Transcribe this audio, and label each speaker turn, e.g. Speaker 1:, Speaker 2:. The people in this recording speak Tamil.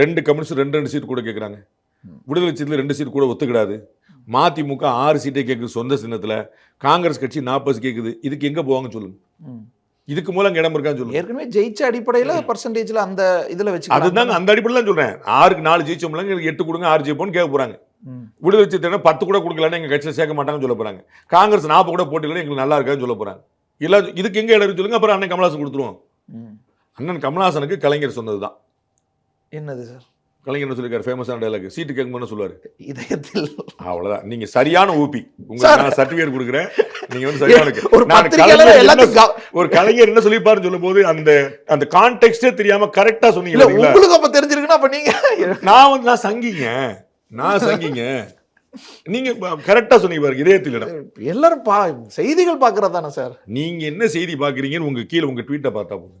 Speaker 1: ரெண்டு கம்யூனிஸ்ட் ரெண்டு ரெண்டு சீட் கூட கேட்குறாங்க விடுதலை சீட்டில் ரெண்டு சீட் கூட ஒத்துக்கிடாது. மதிமுக ஆறு சீட்டை கேட்குது சொந்த சின்னத்தில். காங்கிரஸ் கட்சி நாற்பது கேட்குது இதுக்கு எங்கே போவாங்கன்னு சொல்லுங்க. இதுக்கு மூலம் இடம் இருக்கான்னு சொல்லுங்க.
Speaker 2: ஏற்கனவே ஜெயிச்ச அடிப்படையில பர்சன்டேஜ்ல அந்த இதுல வச்சு
Speaker 1: அதுதாங்க அந்த அடிப்படையில் தான் சொல்கிறேன் ஆறுக்கு நாலு ஜெயிச்சோம்ல எங்களுக்கு எட்டு கொடுங்க ஆறு ஜெயிப்போம்னு கேட்க போகிறாங்க விடுதலை சிறுத்தைகள் பத்து கூட கொடுக்கலன்னு எங்கள் கட்சியில் சேர்க்க மாட்டாங்கன்னு சொல்ல போகிறாங்க காங்கிரஸ் நாற்பது கூட போட்டியில் எங்களுக்கு நல்லா இருக்காதுன்னு சொல்ல போகிறாங்க இல்லை இதுக்கு எங்கே இடம் இருக்குன்னு சொல்லுங்க அப்புறம் அண்ணன் கமலஹாசன் கொடுத்துருவோம். அண்ணன் கமலஹாசனுக்கு கலைஞர் சொன்னது தான்
Speaker 2: என்னது சார்?
Speaker 1: கலைஞர் சொல்லியிருக்காரு ஃபேமஸான டைலாக் சீட்டு கேட்கும்போது சொல்லுவார்.
Speaker 2: இதயத்தில்.
Speaker 1: அவ்வளவுதான். நீங்க சரியான ஊபி. உங்களுக்கு நான் சர்டிஃபிகேட் கொடுக்குறேன். நீங்க வந்து சரியான
Speaker 2: ஒரு
Speaker 1: நான் ஒரு கலைஞர் என்ன சொல்லிப்பாருன்னு சொல்லும்போது அந்த அந்த கான்டெக்ட்டே தெரியாம கரெக்டா சொன்னீங்க?
Speaker 2: உங்களுக்கு அப்ப தெரிஞ்சிருக்குன்னா அப்ப நீங்க
Speaker 1: நான் வந்து நான் சங்கிங்க. நான் சங்கிங்க. நீங்க கரெக்டா சொன்னீங்க பாருங்க இதயத்தில்
Speaker 2: எல்லாரும் பா செய்திகள் பாக்குறது தானே சார்?
Speaker 1: நீங்க என்ன செய்தி பாக்குறீங்கன்னு உங்க கீழே உங்க ட்வீட்டை பார்த்தா போதும்.